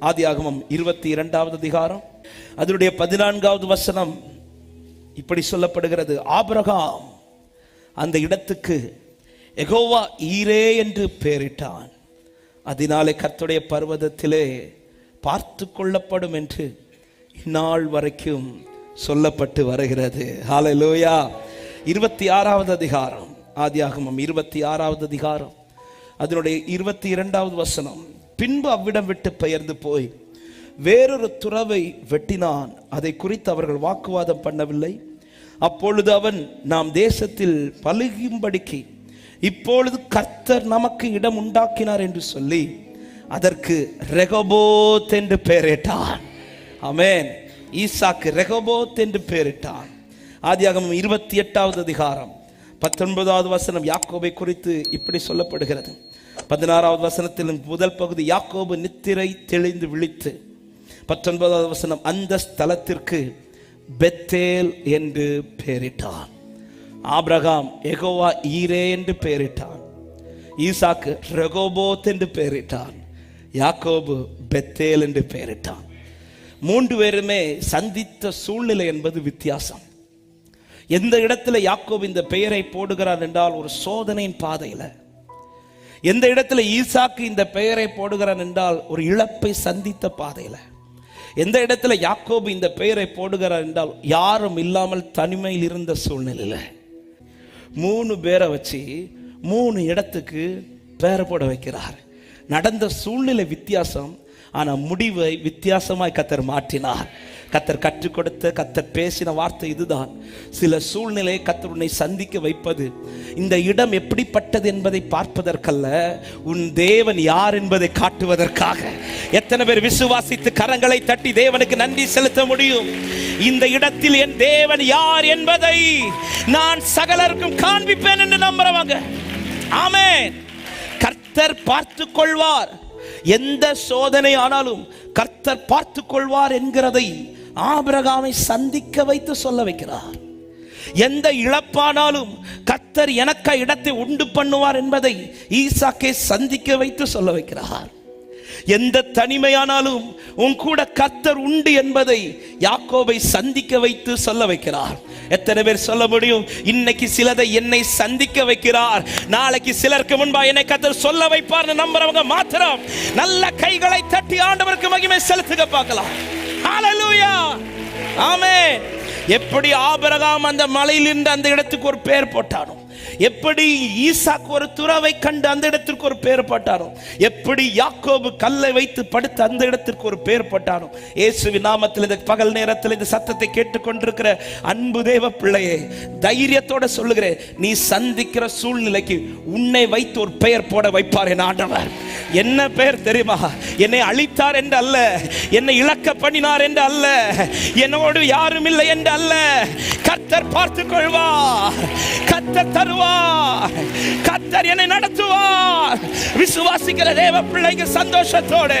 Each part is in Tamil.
ஆதியாகமம் இருபத்தி இரண்டாவது அதிகாரம். அதனுடைய பதினான்காவது வசனம் இப்படி சொல்லப்படுகிறது. ஆபிரகாம் அந்த இடத்துக்கு எகோவா ஈரே என்று பெயரிட்டான். அதனாலே கர்த்துடைய பர்வதத்திலே பார்த்து கொள்ளப்படும் என்று இந்நாள் வரைக்கும் சொல்லப்பட்டு வருகிறது. ஹாலலோயா இருபத்தி ஆறாவது அதிகாரம். ஆதியாகமம் இருபத்தி ஆறாவது அதிகாரம். அதனுடைய இருபத்தி இரண்டாவது வசனம். பின்பு அவ்விடம் விட்டு பெயர்ந்து போய் வேறொரு துறவை வெட்டினான். அதை குறித்து அவர்கள் வாக்குவாதம் பண்ணவில்லை. அப்பொழுது அவன் நாம் தேசத்தில் பலுகும்படிக்கு இப்பொழுது கர்த்தர் நமக்கு இடம் உண்டாக்கினார் என்று சொல்லி அதற்கு ரெகபோத் என்று பெயரிட்டான். அமேன் ஈசாக்கு ரெகபோத் என்று பெயரிட்டான். ஆதியாகமம் இருபத்தி எட்டாவது அதிகாரம் பத்தொன்பதாவது வசனம் யாக்கோபை குறித்து இப்படி சொல்லப்படுகிறது. பதினாறாவது வசனத்தில் முதல் பகுதி யாக்கோபு நித்திரை தெளிந்து விழித்து பத்தொன்பதாவது வசனம் அந்த ஸ்தலத்திற்கு பெத்தேல் என்று பெயரிட்டான். ஆப்ரகாம் எகோவா ஈரே என்று பெயரிட்டான். ஈசாக்கு ரெகோபோத் என்று பெயரிட்டான். யாக்கோபு பெத்தேல் என்று பெயரிட்டான். மூன்று பேருமே சந்தித்த சூழ்நிலை என்பது வித்தியாசம். எந்த இடத்துல யாக்கோபு இந்த பெயரை போடுகிறார் என்றால் ஒரு சோதனையின் பாதையில் எந்த இடத்துல ஈசாக்கு இந்த பெயரை போடுகிறான் என்றால் ஒரு இழப்பை சந்தித்த பாதையில். எந்த இடத்துல யாக்கோபு இந்த பெயரை போடுகிறார் என்றால் யாரும் இல்லாமல் தனிமையில் இருந்த சூழ்நிலையில். மூணு பேரை வச்சு மூணு இடத்துக்கு பேரை போட வைக்கிறார். நடந்த சூழ்நிலை வித்தியாசம் ஆனால் முடிவை வித்தியாசமாய் கத்தர் மாற்றினார். கத்தர் கற்றுக் கொடுத்த கத்தர் பேசின வார்த்தை இதுதான். சில சூழ்நிலை கத்தர் உன்னை சந்திக்க வைப்பது. இந்த இடம் எப்படிப்பட்டது என்பதை பார்ப்பதற்கல்ல உன் தேவன் யார் என்பதை காட்டுவதற்காக. எத்தனை பேர் விசுவாசித்து கரங்களை தட்டி தேவனுக்கு நன்றி செலுத்த முடியும்? இந்த இடத்தில் என் தேவன் யார் என்பதை நான் சகலருக்கும் காண்பிப்பேன் என்று நம்புறவங்க. ஆமே கர்த்தர் பார்த்து கொள்வார் எந்த சோதனை ஆனாலும் கர்த்தர் பார்த்து கொள்வார் என்கிறதை ஆபிரகாமை சந்திக்க வைத்து சொல்ல வைக்கிறார். எந்த இழப்பானாலும் கத்தர் எனக்கு இடத்தை உண்டு பண்ணுவார் என்பதை ஈசாக்கை சந்திக்க வைத்து சொல்ல வைக்கிறார். எந்த தனிமையானாலும் உன் கூட கத்தர் உண்டு என்பதை யாக்கோபை சந்திக்க வைத்து சொல்ல வைக்கிறார். எத்தனை பேர் சொல்ல முடியும்? இன்னைக்கு சிலதை என்னை சந்திக்க வைக்கிறார். நாளைக்கு சிலருக்கு முன்பா என்னை கத்தர் சொல்ல வைப்பார்னு நம்புறவங்க மாத்திரம் நல்ல கைகளை தட்டி ஆண்டவருக்கு மகிமை செலுத்துக பார்க்கலாம். ஆமே எப்படி ஆபரகாம் அந்த மலையிலிருந்து அந்த இடத்துக்கு ஒரு பேர் போட்டானோ? எப்படி ஈசாக்கு ஒரு துறவை கண்டு அந்த இடத்திற்கு ஒரு பேர் பட்டாரோ? எப்படி யாக்கோபு கல்லை வைத்து படுத்து அந்த இடத்திற்கு ஒரு பேர் பட்டாரோ? இயேசுவி நாமத்தில் இந்த பகல் நேரத்தில் இந்த சத்தத்தை கேட்டுக்கொண்டிருக்கிற அன்பு தேவ பிள்ளையே தைரியத்தோட சொல்லுகிறேன் நீ சந்திக்கிற சூழ்நிலைக்கு உன்னை வைத்து ஒரு பெயர் போட வைப்பார் என் ஆண்டவர். என்ன பெயர் தெரியுமா? என்னை அழித்தார் என்று அல்ல என்னை இழக்க பண்ணினார் என்று அல்ல என்னோடு யாரும் இல்லை என்று அல்ல. கத்தர் பார்த்துக் கொள்வார் கத்தர் தருவார். நடத்துவார். கத்தர் என்னை நடத்துவார். விசுவாசிக்கிற தேவ பிள்ளைங்க சந்தோஷத்தோடு.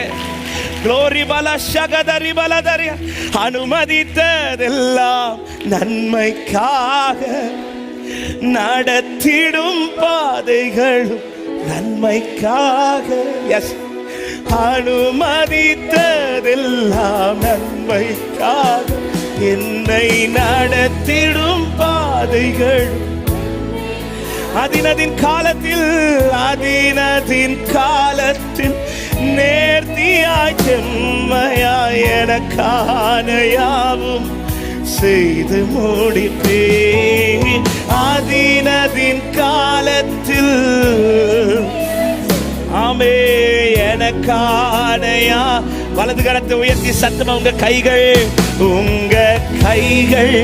குளோரி பல சகதரி பலதரி அனுமதித்ததெல்லாம் நன்மைக்காக நடத்திடும் பாதைகளும் நன்மைக்காக. எஸ் அனுமதித்ததெல்லாம் நன்மைக்காக என்னை நடத்திடும் பாதைகள் அதினதின் காலத்தில் அதினதின் காலத்தில் நேர்த்தியாய் செம்மையாய் எனக்கான யாவும் செய்து முடிப்பேன். அதினதின் காலத்தில் ஆமே எனக்கானையா வலது கரத்தை உயர்த்தி சத்தமா உங்க கைகள் உங்க கைகள்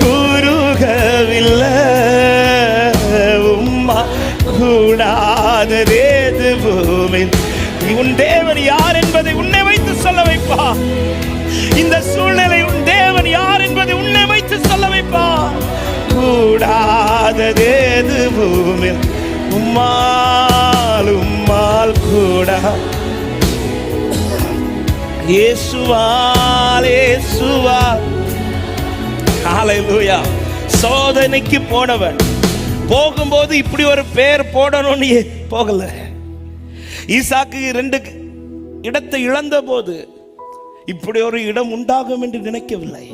குறுகவில்லை. கூடாததேது பூமி உன் தேவன் யார் என்பதை உன்னை வைத்து சொல்ல வைப்பா. இந்த சூழ்நிலை உன் தேவன் யார் என்பதை உன்னை வைத்து சொல்ல வைப்பா. கூடாததேது பூமி உம்மால் உம்மால் கூட. இயேசுவால் இயேசுவால். ஹalleluya சோதனைக்கு போனவன். போகும்போது இப்படி ஒரு பேர் போடணும்னு போகல? ஈசாக்கு ரெண்டு இடத்தை இழந்த போது இப்படி ஒரு இடம் உண்டாகும் என்று நினைக்கவில்லை.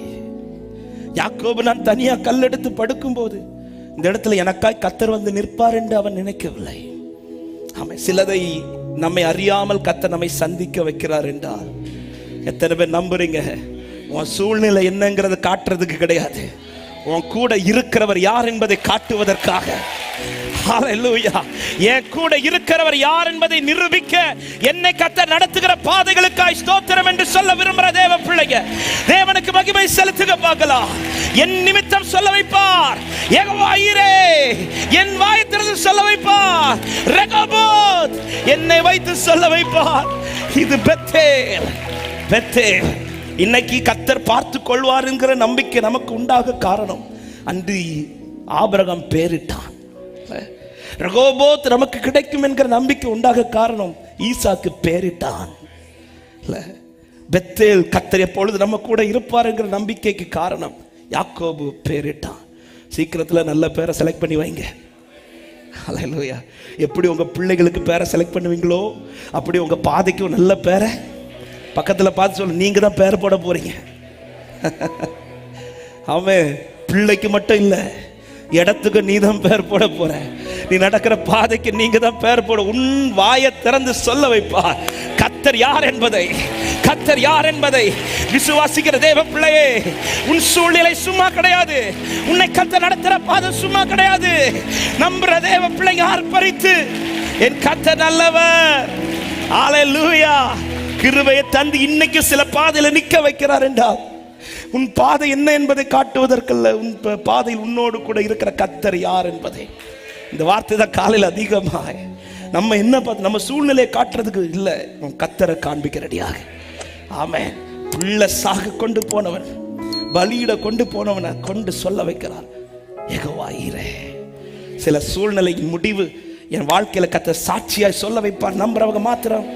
யாக்கோபு நான் தனியா கல்லெடுத்து படுக்கும்போது இந்த இடத்துல எனக்காய் கத்தர் வந்து நிற்பார் என்று அவன் நினைக்கவில்லை. அவன் சிலதை நம்மை அறியாமல் கத்த நம்மை சந்திக்க வைக்கிறார் என்றால் எத்தனை பேர் நம்புறீங்க? உன் சூழ்நிலை என்னங்கிறது காட்டுறதுக்கு கிடையாது. உன் கூட இருக்கிறவர் யார் என்பதை காட்டுவதற்காக. என் கூட இருக்கிறவர் யார் என்பதை நிரூபிக்க என்னை கத்த நடத்துகிற பாதைகளுக்காய் ஸ்தோத்திரம் என்று சொல்ல விரும்புகிற தேவ பிள்ளைங்க தேவனுக்கு மகிமை செலுத்துக பார்க்கலாம். என் நிமித்தம் சொல்ல வைப்பார். யெகோவாயிரே என் வாயை சொல்ல வைப்பார். ரெகோபோத் என்னை வைத்து சொல்ல வைப்பார். இது பெத்தேல் பெத்தேல். இன்னைக்கு கத்தர் பார்த்து கொள்வாருங்கிற நம்பிக்கை நமக்கு உண்டாக காரணம். அன்று ஆபரகம் பேரிட்டான். ரகோபோத் நமக்கு கிடைக்கும் என்கிற நம்பிக்கை உண்டாக காரணம் ஈசாக்கு பேரிட்டான். இல்ல பெத்தேல் கத்தர் எப்பொழுது நம்ம கூட இருப்பாருங்கிற நம்பிக்கைக்கு காரணம் யாக்கோபு பேரிட்டான். சீக்கிரத்தில் நல்ல பேரை செலக்ட் பண்ணி வைங்க. ஹalleluya எப்படி உங்க பிள்ளைகளுக்கு பேரை செலக்ட் பண்ணுவீங்களோ அப்படி உங்க பாதைக்கும் நல்ல பேரை பக்கத்தில் பார்த்து சொல்லு நீங்கள் தான் பேர் போட போகிறீங்க அவன் பிள்ளைக்கு மட்டும் இல்லை இடத்துக்கு நீ தான் பேர் போட போற. நீ நடக்கிற பாதைக்கு நீங்க தான் பேர் போட. உன் வாயை திறந்து சொல்ல வைப்பா. கத்தர் யார் என்பதை கத்தர் யார் என்பதை விசுவாசிக்கிற தேவ பிள்ளையே உன் சூழ்நிலை சும்மா கிடையாது. உன்னை கத்த நடத்துற பாதை சும்மா கிடையாது. நம்புற தேவ பிள்ளைங்க ஆர்ப்பரித்து என் கத்த நல்லவர். லூயா கிருபையை தந்து இன்னைக்கு சில பாதையில நிக்க வைக்கிறார் என்றால் உன் பாதை என்ன என்பதை காட்டுவதற்கல்ல உன் ப- பாதையில் உன்னோடு கூட இருக்கிற கத்தர் யார் என்பதை. இந்த வார்த்தை தான் காலையில் அதிகமாக நம்ம என்ன பார்த்து நம்ம சூழ்நிலையை காட்டுறதுக்கு இல்லை உன் கத்தரை காண்பிக்கிறடியாக. ஆமே ஆமென். பிள்ளை சாக கொண்டு போனவன் பலியிட கொண்டு போனவனை கொண்டு சொல்ல வைக்கிறார். எகவாயிரே சில சூழ்நிலையின் முடிவு என் வாழ்க்கையில கத்த சாட்சியாய் சொல்ல வைப்பார். நம்புறவங்க மாத்திரம்.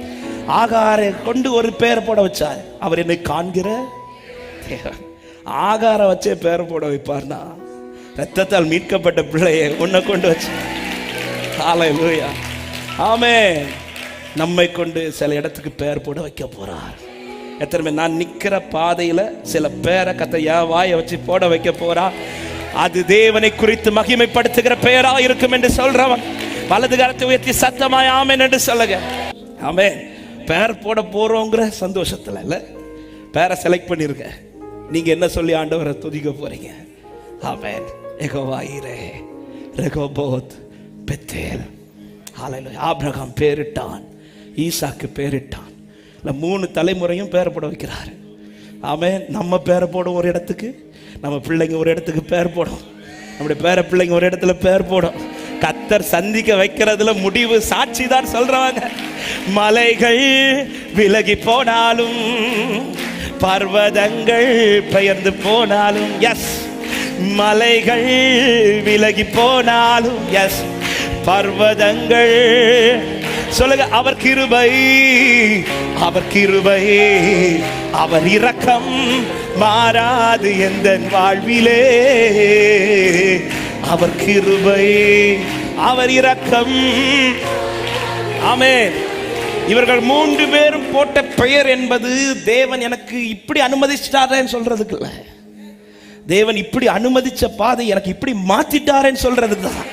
ஆகாரை கொண்டு ஒரு பேர் போட வச்சார். அவர் என்னை காண்கிற? தேவன். வச்சே பேர் போட வைப்பார்னா ரத்தத்தால் மீட்கப்பட்ட பிள்ளையை உன்னை கொண்டு வச்சு. ஹalleluya ஆமே நம்மை கொண்டு சில இடத்துக்கு பேர் போட வைக்க போறார். எத்தனை பேர்? நான் நிக்கிற பாதையில சில பேரை கத்த வாயை வச்சு போட வைக்க போறா. அது தேவனை குறித்து மகிமைப்படுத்துகிற பெயரா இருக்கும் என்று சொல்றவன். வலது காலத்தை உயர்த்தி சத்தமாய் ஆமேன் என்று சொல்லுங்க. ஆமே பேர் போட போறோங்கிற சந்தோஷத்துல இல்ல. பேரை செலக்ட் பண்ணிருக்க நீங்க என்ன சொல்லி ஆண்டவரை துதிக்க போறீங்க? ஆமென். எகோவாயிரே ரெகோபோத் பெத்தேல். ஆலையில் ஆபிரகாம் பேரிட்டான். ஈசாக்கு பேரிட்டான். இல்லை மூணு தலைமுறையும் பேர் போட வைக்கிறார். ஆமேன். நம்ம பேரை போடும் ஒரு இடத்துக்கு. நம்ம பிள்ளைங்க ஒரு இடத்துக்கு பேர் போடும். நம்முடைய பேர பிள்ளைங்க ஒரு இடத்துல பேர் போடும். கத்தர் சந்திக்க வைக்கிறதுல முடிவு சாட்சி தான் சொல்றாங்க மலைகள் விலகி போனாலும் பர்வதங்கள் பெயர்ந்து போனாலும் எஸ் மலைகள் விலகி போனாலும் எஸ் பர்வதங்கள் சொல்லுங்க அவர் கிருபை அவர் கிருபை அவர் இரக்கம் மாறாது எந்த வாழ்விலே. அவர் கிருபை அவர் இரக்கம். ஆமே இவர்கள் மூன்று பேரும் போட்ட பெயர் என்பது தேவன் எனக்கு இப்படி அனுமதிச்சிட்டாரேன்னு சொல்றதுக்கு இல்லை தேவன் இப்படி அனுமதிச்ச பாதை எனக்கு இப்படி மாத்திட்டாரேன்னு சொல்றதுக்கு தான்.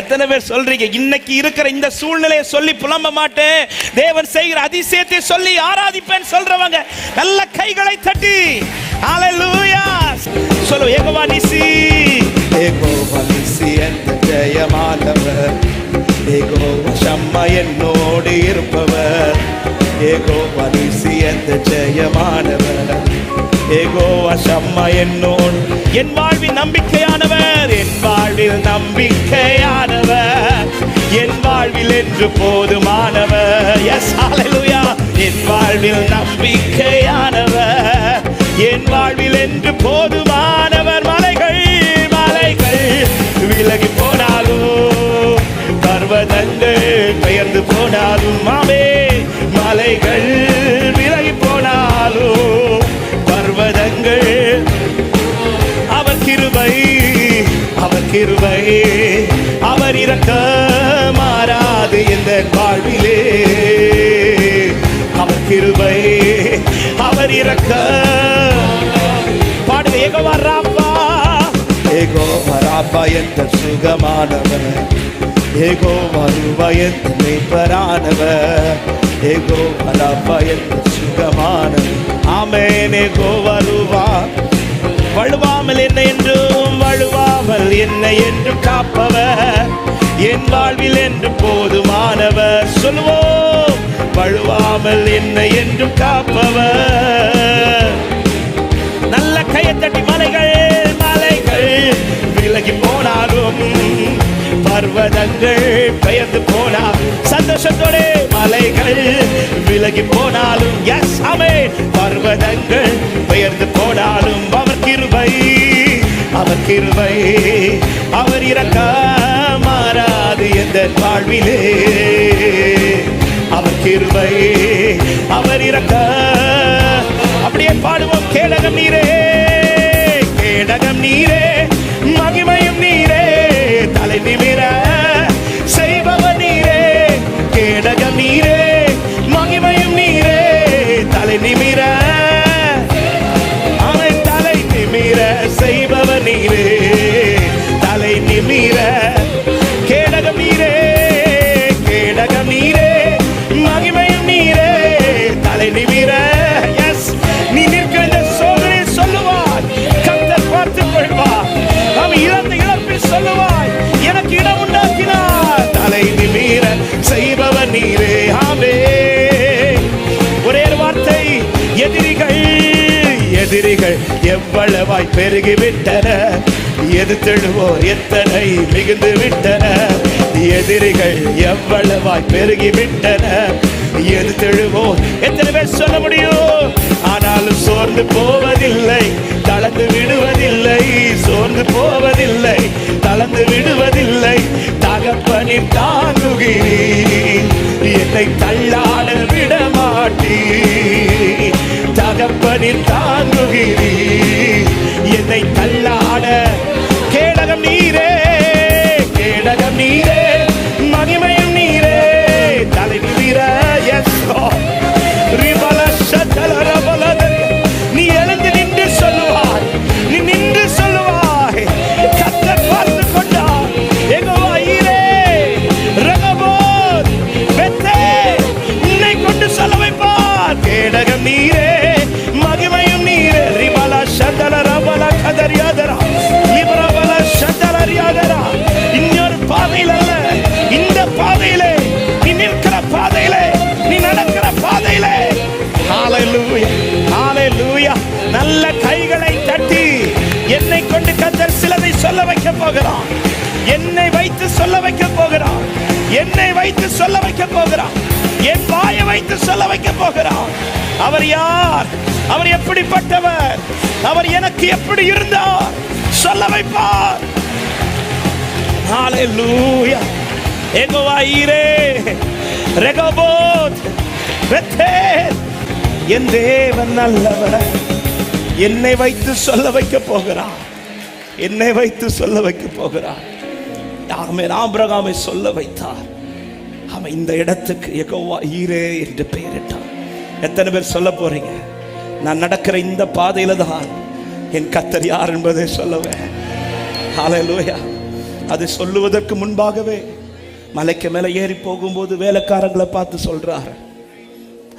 எத்தனை பேர் சொல்றீங்க இன்னைக்கு இருக்கிற இந்த சூழ்நிலையை சொல்லி புலம்ப மாட்டேன். தேவன் செய்கிற அதிசயத்தை சொல்லி ஆராதிப்பேன் சொல்றவங்க நல்ல கைகளை தட்டி. ஹalleluya சொல்லு ஏகோவா நிசி ஏகோவா நிசி என்ற ஜெயமானவர். ஏகோவா சம்மா என்னோடு இருப்பவர். ஏகோவா நிசி எந்த ஜெயமானவர். ஏகோவா சம்மா என்னோடு என் வாழ்வில் நம்பிக்கையானவர். என் வாழ்வில் நம்பிக்கையானவர். என் வாழ்வில் என்று போதுமானவர். எஸ் ஹalleluya என் வாழ்வில் நம்பிக்கையானவர். என் வாழ்வில் என்று போதுமானவர். மலைகள் மலைகள் விலகி போனாலும் பர்வதங்கள் பெயர்ந்து போனாலும் மாமே மலைகள் விலகி போனாலும் பர்வதங்கள் அவர் கிருபை அவர் கிருபை அவர் இறக்க மாறாது இந்த வாழ்விலே. அவர் கிருபை அவர் இறக்க ஏகோவா ராப்பா சுகமானவர். ஏகோ ரூபா என்ற மேய்ப்பரானவர். ஏகோ ராப்பா என்ற சுகமானவர். ஆமென் ஏகோவா ரூபா வழுவாமல் என்ன என்றும் வழுவாமல் என்ன என்றும் காப்பவர். என் வாழ்வில் என்று போதுமானவர். சொல்லுவோம் வழுவாமல் என்ன என்றும் காப்பவர். விலகி போனாலும் பர்வதங்கள் பெயர்ந்து போனா சந்தோஷத்தோட மலைகள் விலகி போனாலும் எஸ் அமே பர்வதங்கள் பெயர்ந்து போனாலும் அவர் கிருபை அவர் கிருபை அவர் இறக்க மாறாது எந்த வாழ்விலே. அவர் கிருபை அவர் இறக்க அப்படியே பாடுவோம். எதிரிகள் எவ்வளவாய் பெருகிவிட்டன? எதிர்த்தெழுவோர் எத்தனை மிகுந்து விட்டன? எதிரிகள் எவ்வளவாய் பெருகிவிட்டன? எதிர்த்தெழுவோர் எத்தனை பேர் சொல்ல முடியும்? ஆனாலும் சோர்ந்து போவதில்லை தளர்ந்து விடுவதில்லை. சோர்ந்து போவதில்லை தளர்ந்து விடுவதில்லை. தகப்பனின் தாங்குகிறீர். என்னை தள்ளாட விட மாட்டீர் தகப்பனின் தாங்குகிறீர். போகிறான். என்னை வைத்து சொல்ல வைக்க போகிறான். என்னை வைத்து சொல்ல வைக்க போகிறான். என் வாயை வைத்து சொல்ல வைக்க போகிறான். அவர் யார்? அவர் எப்படிப்பட்டவர்? அவர் எனக்கு எப்படி இருந்தார்? சொல்ல வைப்பார். ஹalleluya. யெகோவா ஈரே பெத்தேல். என் தேவன் நல்லவர். என்னை வைத்து சொல்ல வைக்க போகிறார் என்னை வைத்து சொல்ல வைக்க போகிறார். ஆமென் ஆபிரகாமை சொல்ல வைத்தார். அவன் இந்த இடத்துக்கு எகோவா ஈரே என்று பெயரிட்டான் எத்தனை பேர் சொல்ல போறீங்க? நான் நடக்கிற இந்த பாதையில தான் என் கத்தர் யார் என்பதை சொல்லுவேன் ஹalleluya அது சொல்லுவதற்கு முன்பாகவே மலைக்கு மேலே ஏறி போகும்போது வேலைக்காரங்களை பார்த்து சொல்றார்.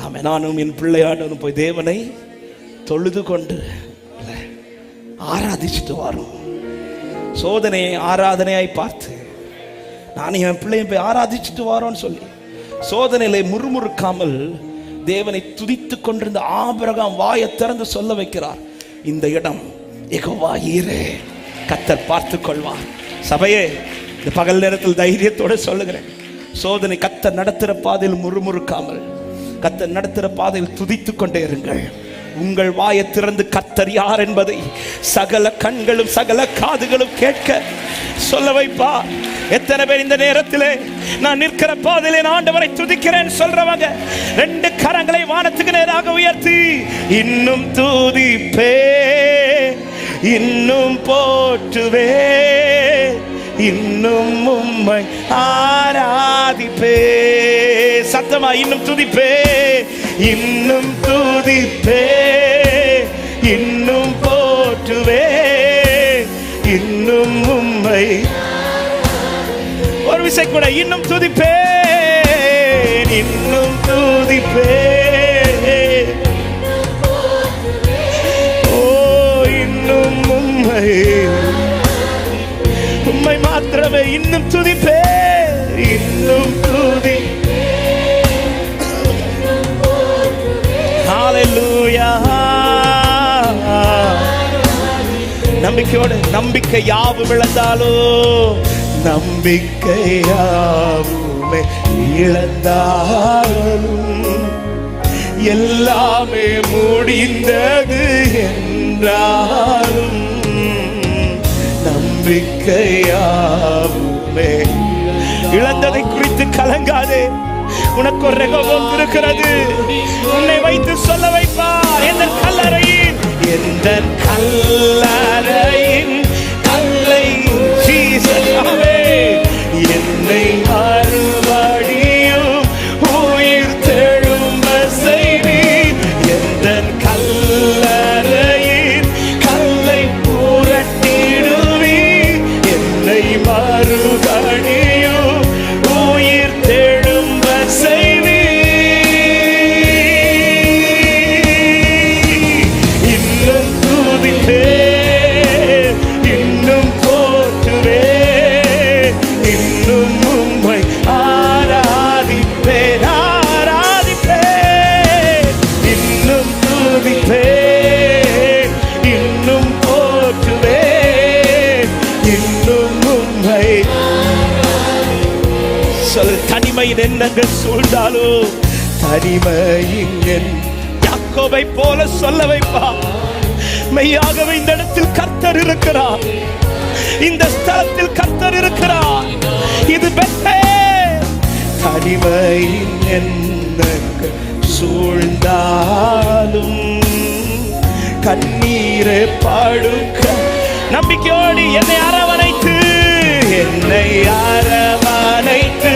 ஆமென் நானும் என் பிள்ளையாடனும் போய் தேவனை தொழுது கொண்டு ஆராதிச்சுட்டு வரும். சோதனையை ஆராதனையாய் பார்த்து நான் என் பிள்ளையும் போய் ஆராதிச்சுட்டு வரோன்னு சொல்லி சோதனையில முறுமுறுக்காமல் தேவனை துதித்து கொண்டிருந்த ஆபரகம் வாயை திறந்து சொல்ல வைக்கிறார். இந்த இடம் எகோவா ஈரே. கத்தர் பார்த்து கொள்வார். சபையே இந்த பகல் நேரத்தில் தைரியத்தோடு சொல்லுகிறேன். சோதனை கத்தர் நடத்துகிற பாதையில் முறுமுறுக்காமல் கத்தர் நடத்துகிற பாதையில் துதித்து கொண்டே இருங்கள். உங்கள் வாயை திறந்து கத்தர் யார் என்பதை சகல கண்களும் சகல காதுகளும் கேட்க சொல்ல வைப்பா. எத்தனை பேர் இந்த நேரத்திலே நான் நிற்கிற பாதையிலே ஆண்டவரை துதிக்கிறேன் சொல்றவங்க ரெண்டு கரங்களை வானத்துக்கு நேராக உயர்த்தி இன்னும் தூதிப்பே இன்னும் போற்றுவே இன்னும் உம்மை ஆராதிப்பே சத்தமா இன்னும் துதிப்பே இன்னும் துதிப்பே இன்னும் போற்றுவே இன்னும் உம்மை. ஒரு விசை கூட இன்னும் துதிப்பே இன்னும் துதிப்பே. ஓ இன்னும் உம்மை. உம்மை மாத்திரமே இன்னும் துதிப்பே இன்னும் துதிப்பே ஹalleluya நம்பிக்கையோடு நம்பிக்கை யாவும் இழந்தாலோ நம்பிக்கை யாவுமே இழந்தாலும் எல்லாமே முடிந்தது என்றாலும் நம்பிக்கையாவுமே இழந்ததை குறித்து கலங்காதே. உனக்கு ஒரு ரெகோபம் இருக்கிறது. உன்னை வைத்து சொல்ல வைப்பார். எந்த கல்லறையின்? எந்த கல்லறையின்? கல்லை என்னை தனிமையின் சூழ்ந்தாலோ தனிமையின் யாக்கோவை போல சொல்ல வைப்பா. மெய்யாகவே இந்த இடத்தில் கர்த்தர் இருக்கிறார். இந்த ஸ்தலத்தில் கர்த்தர் இருக்கிறார். இது பெற்றே தனிமையின் எண்ணங்கள் சூழ்ந்தாலும் கண்ணீரை பாடுக்க நம்பிக்கையோடு என்னை அரவணைத்து என்னை அரவணைத்து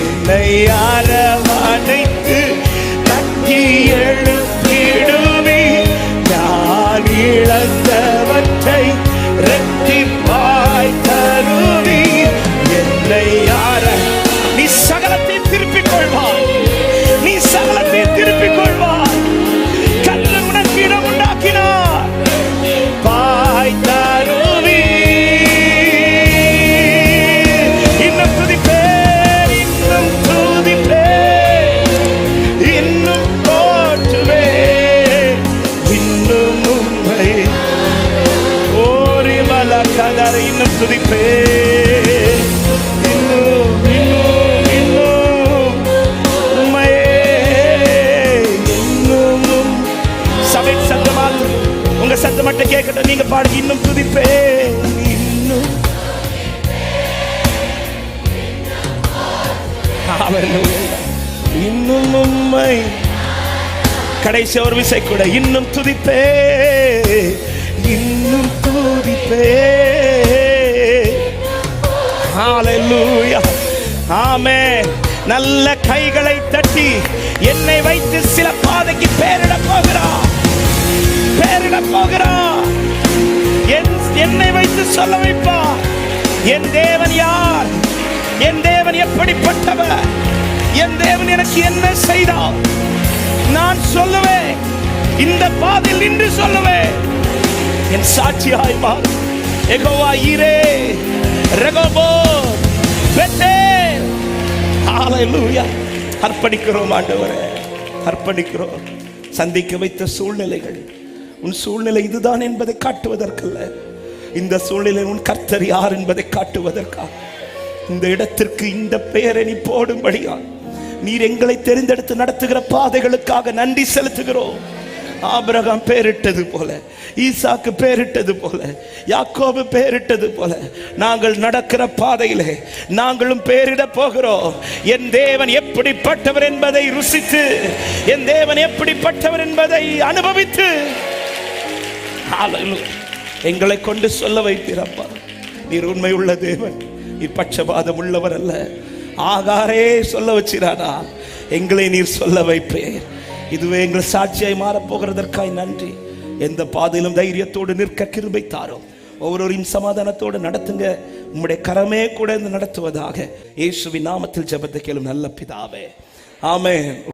என்னை அரவணைத்து தங்கி எழுப்பிடுவீர் நான் இழந்தவற்றை ரெட்டி கடைசி ஒரு விசை கூட இன்னும் துதிப்பே இன்னும் துதிப்பே ஆமே நல்ல கைகளை தட்டி என்னை வைத்து சில பாதைக்கு பேரிட போகிறா. பேரிட போகிறா. என் என்னை வைத்து சொல்ல வைப்பா. என் தேவன் யார்? என் தேவன் எப்படிப்பட்டவர்? என் தேவன் எனக்கு என்ன செய்தார்? நான் சொல்லுவேன். இந்த பாதையில் நின்று சொல்லுவேன். என் சாட்சியாய் மாறு எகோவா ஈரே ரெகோபோ பெத்தேல் ஹalleluya அர்ப்பணிக்கிறோம் ஆண்டவரே. அர்ப்பணிக்கிறோம். சந்திக்க வைத்த சூழ்நிலைகள். உன் சூழ்நிலை இதுதான் என்பதை காட்டுவதற்கல்ல. இந்த சூழ்நிலை உன் கர்த்தர் யார் என்பதை காட்டுவதற்கா? இந்த இடத்திற்கு இந்த பெயரை நீ போடும்படியா நீர் எங்களை தெரிந்தெடுத்து நடத்துகிற பாதைகளுக்காக நன்றி செலுத்துகிறோம். ஆபிரகாம் பேரிட்டது போல ஈசாக்கு பேரிட்டது போல யாக்கோபு பேரிட்டது போல நாங்கள் நடக்கிற பாதையிலே நாங்களும் பேரிட போகிறோம். என் தேவன் எப்படிப்பட்டவர் என்பதை ருசித்து என் தேவன் எப்படிப்பட்டவர் என்பதை அனுபவித்து. எங்களை கொண்டு சொல்ல வைத்தீரப்பா நீர் உண்மை உள்ள தேவன். நீர் பட்சபாதம் உள்ளவர் அல்ல. ஆகாரே சொல்ல வச்சிரானா எங்களை நீர் சொல்ல வைப்பேன் இதுவே எங்கள் சாட்சியாய் மாறப்போகிறதற்காய் நன்றி. எந்த பாதையிலும் தைரியத்தோடு நிற்க கிருபை தாரும். ஒவ்வொருவரையும் சமாதானத்தோடு நடத்துங்க. உம்முடைய கரமே கூட இருந்து நடத்துவதாக. இயேசுவின் நாமத்தில் ஜெபத்தை கேளும் நல்ல பிதாவே. ஆமே